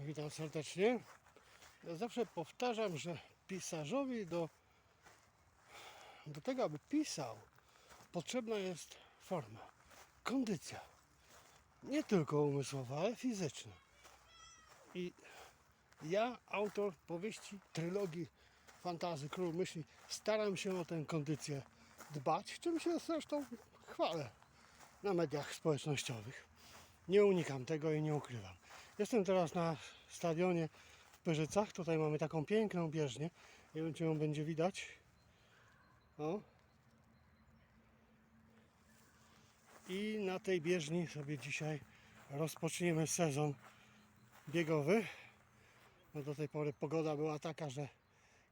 Witam serdecznie. Ja zawsze powtarzam, że pisarzowi do, do tego, aby pisał, potrzebna jest forma, kondycja. Nie tylko umysłowa, ale fizyczna. I ja, autor powieści, trylogii fantazy Król Myśli, staram się o tę kondycję dbać, czym się zresztą chwalę na mediach społecznościowych. Nie unikam tego i nie ukrywam. Jestem teraz na stadionie w Pyrzycach. Tutaj mamy taką piękną bieżnię. Nie wiem, czy ją będzie widać. O. I na tej bieżni sobie dzisiaj rozpoczniemy sezon biegowy. No do tej pory pogoda była taka, że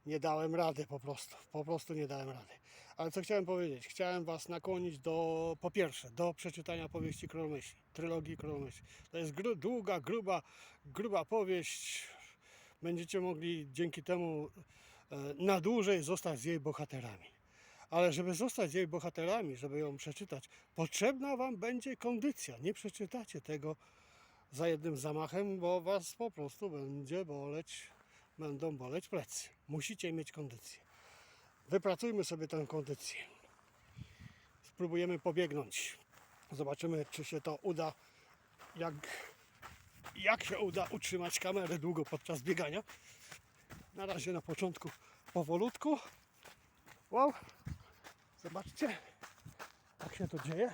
nie dałem rady po prostu. Po prostu nie dałem rady. Ale co chciałem powiedzieć? Chciałem Was nakłonić do, po pierwsze, do przeczytania powieści Król Myśli, trylogii Król Myśli. To jest gru, długa, gruba, gruba powieść. Będziecie mogli dzięki temu e, na dłużej zostać z jej bohaterami. Ale żeby zostać z jej bohaterami, żeby ją przeczytać, potrzebna Wam będzie kondycja. Nie przeczytacie tego za jednym zamachem, bo Was po prostu będzie boleć, będą boleć plecy. Musicie mieć kondycję. Wypracujmy sobie tę kondycję. Spróbujemy pobiegnąć. Zobaczymy, czy się to uda. Jak, jak się uda utrzymać kamerę długo podczas biegania. Na razie na początku powolutku. Wow! Zobaczcie, jak się to dzieje.